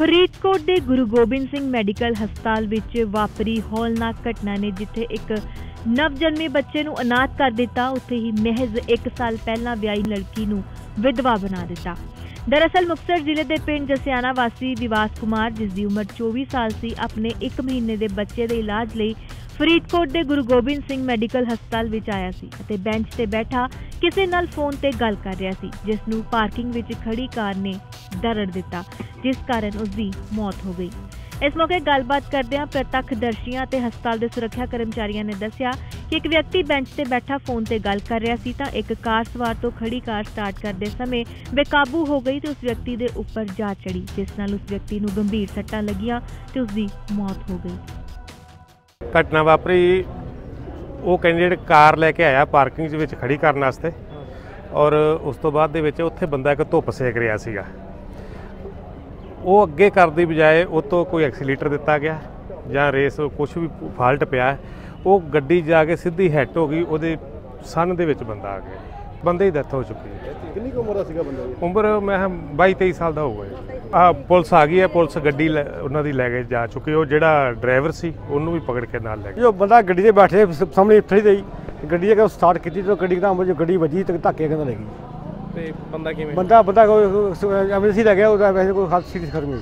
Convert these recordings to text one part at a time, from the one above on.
ਫਰੀਦਕੋਟ ਦੇ ਗੁਰੂ ਗੋਬਿੰਦ ਸਿੰਘ ਮੈਡੀਕਲ ਹਸਪਤਾਲ ਵਿੱਚ ਵਾਪਰੀ ਹੌਲਨਾਕ ਘਟਨਾ ਨੇ ਜਿੱਥੇ ਇੱਕ ਨਵਜਨਮੇ ਬੱਚੇ ਨੂੰ ਅਨਾਥ ਕਰ ਦਿੱਤਾ। ਉੱਥੇ ਹੀ ਮਹਿਜ਼ 1 ਸਾਲ ਪਹਿਲਾਂ ਵਿਆਹੀ ਲੜਕੀ ਨੂੰ ਵਿਧਵਾ ਬਣਾ ਦਿੱਤਾ। ਦਰਅਸਲ ਮੁਕਤਸਰ ਜ਼ਿਲ੍ਹੇ ਦੇ ਪਿੰਡ ਜਸਿਆਣਾ ਵਾਸੀ ਵਿਵਾਸ ਕੁਮਾਰ ਜਿਸ ਦੀ ਉਮਰ 24 ਸਾਲ ਸੀ, ਆਪਣੇ 1 ਮਹੀਨੇ ਦੇ ਬੱਚੇ ਦੇ ਇਲਾਜ ਲਈ ਫਰੀਦਕੋਟ ਦੇ ਗੁਰੂ ਗੋਬਿੰਦ ਸਿੰਘ ਮੈਡੀਕਲ ਹਸਪਤਾਲ ਵਿੱਚ ਆਇਆ ਸੀ ਅਤੇ ਬੈਂਚ ਤੇ ਬੈਠਾ ਕਿਸੇ ਨਾਲ ਫੋਨ ਤੇ ਗੱਲ ਕਰ ਰਿਹਾ ਸੀ, ਜਿਸ ਨੂੰ ਪਾਰਕਿੰਗ ਵਿੱਚ ਖੜੀ ਕਾਰ ਨੇ ਦਰੜ ਦਿੱਤਾ, ਜਿਸ ਕਾਰਨ ਉਸ ਦੀ ਮੌਤ ਹੋ ਗਈ। ਇਸ ਮੌਕੇ ਗੱਲਬਾਤ ਕਰਦਿਆਂ ਪ੍ਰਤੱਖਦਰਸ਼ੀਆਂ ਤੇ ਹਸਪਤਾਲ ਦੇ ਸੁਰੱਖਿਆ ਕਰਮਚਾਰੀਆਂ ਨੇ ਦੱਸਿਆ ਕਿ ਇੱਕ ਵਿਅਕਤੀ ਬੈਂਚ ਤੇ ਬੈਠਾ ਫੋਨ ਤੇ ਗੱਲ ਕਰ ਰਿਹਾ ਸੀ ਤਾਂ ਇੱਕ ਕਾਰ ਸਵਾਰ ਤੋਂ ਖੜੀ ਕਾਰ ਸਟਾਰਟ ਕਰਦੇ ਸਮੇਂ ਬੇਕਾਬੂ ਹੋ ਗਈ ਤੇ ਉਸ ਵਿਅਕਤੀ ਦੇ ਉੱਪਰ ਜਾ ਚੜੀ ਜਿਸ ਨਾਲ ਉਸ ਵਿਅਕਤੀ ਨੂੰ ਗੰਭੀਰ ਸੱਟਾਂ ਲੱਗੀਆਂ ਤੇ ਉਸ ਦੀ ਮੌਤ ਹੋ ਗਈ। ਘਟਨਾ ਵਾਪਰੀ। ਉਹ ਕੈਂਡੀਡੇਟ ਕਾਰ ਲੈ ਕੇ ਆਇਆ ਪਾਰਕਿੰਗ ਦੇ ਵਿੱਚ ਖੜੀ ਕਰਨ ਵਾਸਤੇ। ਔਰ ਉਸ ਤੋਂ ਬਾਅਦ ਦੇ ਵਿੱਚ ਉੱਥੇ ਬੰਦਾ ਇੱਕ ਧੁੱਪ ਸੇਕ ਰਿਹਾ ਸੀਗਾ। ਉਹ ਅੱਗੇ ਕਰਨ ਦੀ ਬਜਾਏ ਉਹ ਤੋਂ ਕੋਈ ਐਕਸੀਲੇਟਰ ਦਿੱਤਾ ਗਿਆ ਜਾਂ ਰੇਸ ਕੁਝ ਵੀ ਫਾਲਟ ਪਿਆ। ਉਹ ਗੱਡੀ ਜਾ ਕੇ ਸਿੱਧੀ ਹਿੱਟ ਹੋ ਗਈ ਉਹਦੇ ਸੰਨ ਦੇ ਵਿੱਚ ਬੰਦਾ ਆ ਗਿਆ। ਬੰਦੇ ਦੀ ਡੈਥ ਹੋ ਚੁੱਕੀ ਹੈ। ਕਿੰਨੀ ਕੁ ਉਮਰ ਦਾ ਸੀਗਾ ਬੰਦਾ ਉਮਰ ਮੈਂ 22 23 ਸਾਲ ਦਾ ਹੋਊਗਾ ਆ ਪੁਲਿਸ ਆ ਗਈ ਹੈ ਪੁਲਿਸ ਗੱਡੀ ਲੈ- ਉਹਨਾਂ ਦੀ ਲੈ ਕੇ ਜਾ ਚੁੱਕੀ ਉਹ ਜਿਹੜਾ ਡਰਾਈਵਰ ਸੀ ਉਹਨੂੰ ਵੀ ਪਕੜ ਕੇ ਨਾਲ ਲੈ ਗਏ। ਜੋ ਬੰਦਾ ਗੱਡੀ ਤੇ ਬੈਠੇ ਸਾਹਮਣੇ ਫੜੀ ਦੇਈ ਗੱਡੀ ਜੇ ਸਟਾਰਟ ਕੀਤੀ ਤੇ ਗੱਡੀ ਦਾ ਜੋ ਗੱਡੀ ਵੱਜੀ ਤੇ ਧੱਕੇ ਕਹਿੰਦਾ ਲੱਗੀ ਤੇ ਬੰਦਾ ਕਿਵੇਂ? ਬੰਦਾ ਬੰਦਾ ਕੋਈ ਐਮਰਜੈਂਸੀ ਲੱਗਿਆ ਉਹਦਾ ਵੈਸੇ ਕੋਈ ਹਾਦਸਾ ਸੀਰੀਅਸ ਖਤਮ ਨਹੀਂ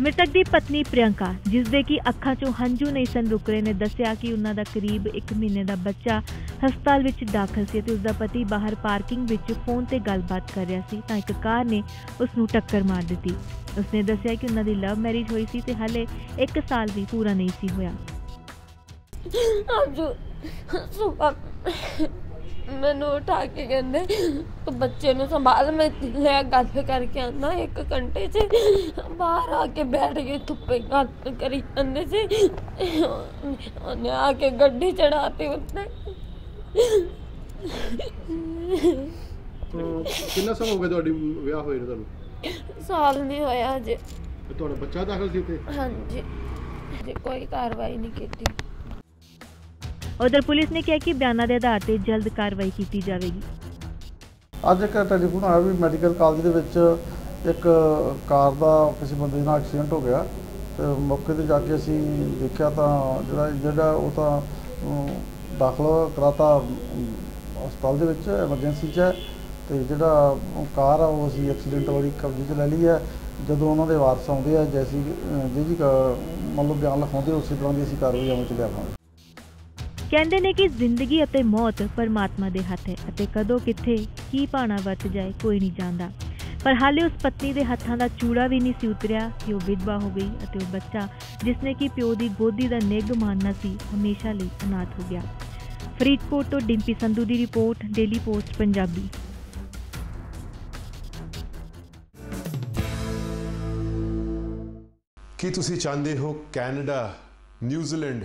ਮ੍ਰਿਤਕ ਦੀ ਪਤਨੀ ਪ੍ਰਿਯੰਕਾ ਜਿਸ ਦੇ ਕਿ ਅੱਖਾਂ 'ਚੋਂ ਹੰਝੂ ਨਹੀਂ ਸਨ ਰੁਕ ਰਹੇ, ਨੇ ਦੱਸਿਆ ਕਿ ਉਹਨਾਂ ਦਾ ਕਰੀਬ 1 ਮਹੀਨੇ ਦਾ ਬੱਚਾ ਹਸਪਤਾਲ ਵਿੱਚ ਦਾਖਲ ਸੀ ਤੇ ਉਸ ਦਾ ਪਤੀ ਬਾਹਰ ਪਾਰਕਿੰਗ ਵਿੱਚ ਫੋਨ ਤੇ ਗੱਲਬਾਤ ਕਰ ਰਿਹਾ ਸੀ, ਤਾਂ ਇੱਕ ਕਾਰ ਨੇ ਉਸ ਨੂੰ ਟੱਕਰ ਮਾਰ ਦਿੱਤੀ। ਉਸਨੇ ਦੱਸਿਆ ਕਿ ਉਹਨਾਂ ਦੀ ਲਵ ਮੈਰਿਜ ਹੋਈ ਸੀ ਤੇ ਹਾਲੇ 1 ਸਾਲ ਵੀ ਪੂਰਾ ਨਹੀਂ ਸੀ ਹੋਇਆ। ਅੱਜ ਸੁਬਹ ਮੈਨੂੰ ਉਠਾ ਕੇ ਕਹਿੰਦੇ ਤੂੰ ਬੱਚੇ ਨੂੰ ਸੰਭਾਲ ਮੈਂ ਲੈ ਗੱਲ ਕਰਕੇ ਆਣਾ ਇੱਕ ਘੰਟੇ 'ਚ ਬਾਹਰ ਆ ਕੇ ਬੈਠ ਗਏ ਧੁੱਪੇ ਗੱਲ ਕਰੀ ਜਾਂਦੇ ਸੀ। ਉਹਨੇ ਆ ਕੇ ਗੱਡੀ ਚੜਾਤੀ ਉੱਤੇ। ਕਿੰਨਾ ਸਮਾਂ ਹੋ ਗਿਆ ਤੁਹਾਡੀ ਵਿਆਹ ਹੋਏ ਨੂੰ ਤੁਹਾਨੂੰ? ਸਾਲ ਨਹੀਂ ਹੋਇਆ ਅਜੇ ਤੇ ਤੁਹਾਡਾ ਬੱਚਾ ਦਾਖਲ ਸੀ ਉੱਥੇ? ਹਾਂਜੀ ਕੋਈ ਕਾਰਵਾਈ ਨਹੀਂ ਕੀਤੀ। ਉਧਰ ਪੁਲਿਸ ਨੇ ਕਿਹਾ ਕਿ ਬਿਆਨਾਂ ਦੇ ਆਧਾਰ ਤੇ ਜਲਦ ਕਾਰਵਾਈ ਕੀਤੀ ਜਾਵੇਗੀ। ਅੱਜ ਇੱਕ ਟੈਲੀਫੋਨ ਆਇਆ ਵੀ ਮੈਡੀਕਲ ਕਾਲਜ ਦੇ ਵਿੱਚ ਇੱਕ ਕਾਰ ਦਾ ਕਿਸੇ ਬੰਦੇ ਨਾਲ ਐਕਸੀਡੈਂਟ ਹੋ ਗਿਆ ਤੇ ਮੌਕੇ ਤੇ ਜਾ ਕੇ ਅਸੀਂ ਦੇਖਿਆ ਤਾਂ ਜਿਹੜਾ ਜਿਹੜਾ ਉਹ ਤਾਂ ਦਾਖਲ ਕਰਾਤਾ ਹਸਪਤਾਲ ਦੇ ਵਿੱਚ, ਐਮਰਜੈਂਸੀ 'ਚ ਹੈ ਤੇ ਜਿਹੜਾ ਕਾਰ ਆ ਉਹ ਅਸੀਂ ਐਕਸੀਡੈਂਟ ਵਾਲੀ ਕਬਜ਼ੇ 'ਚ ਲੈ ਲਈ ਹੈ। ਜਦੋਂ ਉਹਨਾਂ ਦੇ ਵਾਰਸ ਆਉਂਦੇ ਆ, ਜੈਸੀ ਜਿਹਦੀ ਜੀ ਜੀ ਮੰਨ ਬਿਆਨ ਲਿਖਾਉਂਦੇ ਉਸੇ ਤਰ੍ਹਾਂ ਦੀ ਅਸੀਂ ਕਾਰਵਾਈ ਅਮਲ 'ਚ ਲਿਆਵਾਂਗੇ। ਕਹਿੰਦੇ ਨੇ ਕਿ ਜ਼ਿੰਦਗੀ ਅਤੇ ਮੌਤ ਪਰਮਾਤਮਾ ਦੇ ਹੱਥ ਹੈ ਅਤੇ ਕਦੋਂ ਕਿੱਥੇ ਕੀ ਭਾਣਾ ਵਰਤ ਜਾਏ ਕੋਈ ਨਹੀਂ ਜਾਣਦਾ। ਪਰ ਹਾਲੇ ਉਸ ਪਤਨੀ ਦੇ ਹੱਥਾਂ ਦਾ ਚੂੜਾ ਵੀ ਨਹੀਂ ਸੀ ਉਤਰਿਆ ਕਿ ਉਹ ਵਿਧਵਾ ਹੋ ਗਈ ਅਤੇ ਉਹ ਬੱਚਾ ਜਿਸਨੇ ਕਿ ਪਿਓ ਦੀ ਗੋਦੀ ਦਾ ਨਿੱਘ ਮਾਣਨਾ ਸੀ, ਹਮੇਸ਼ਾ ਲਈ ਅਨਾਥ ਹੋ ਗਿਆ। ਫਰੀਦਕੋਟ ਤੋਂ ਡਿੰਪੀ ਸੰਧੂ ਦੀ ਰਿਪੋਰਟ, ਡੇਲੀ ਪੋਸਟ, ਪੰਜਾਬੀ। ਕੀ ਤੁਸੀਂ ਚਾਹੁੰਦੇ ਹੋ ਕੈਨੇਡਾ, ਨਿਊਜ਼ੀਲੈਂਡ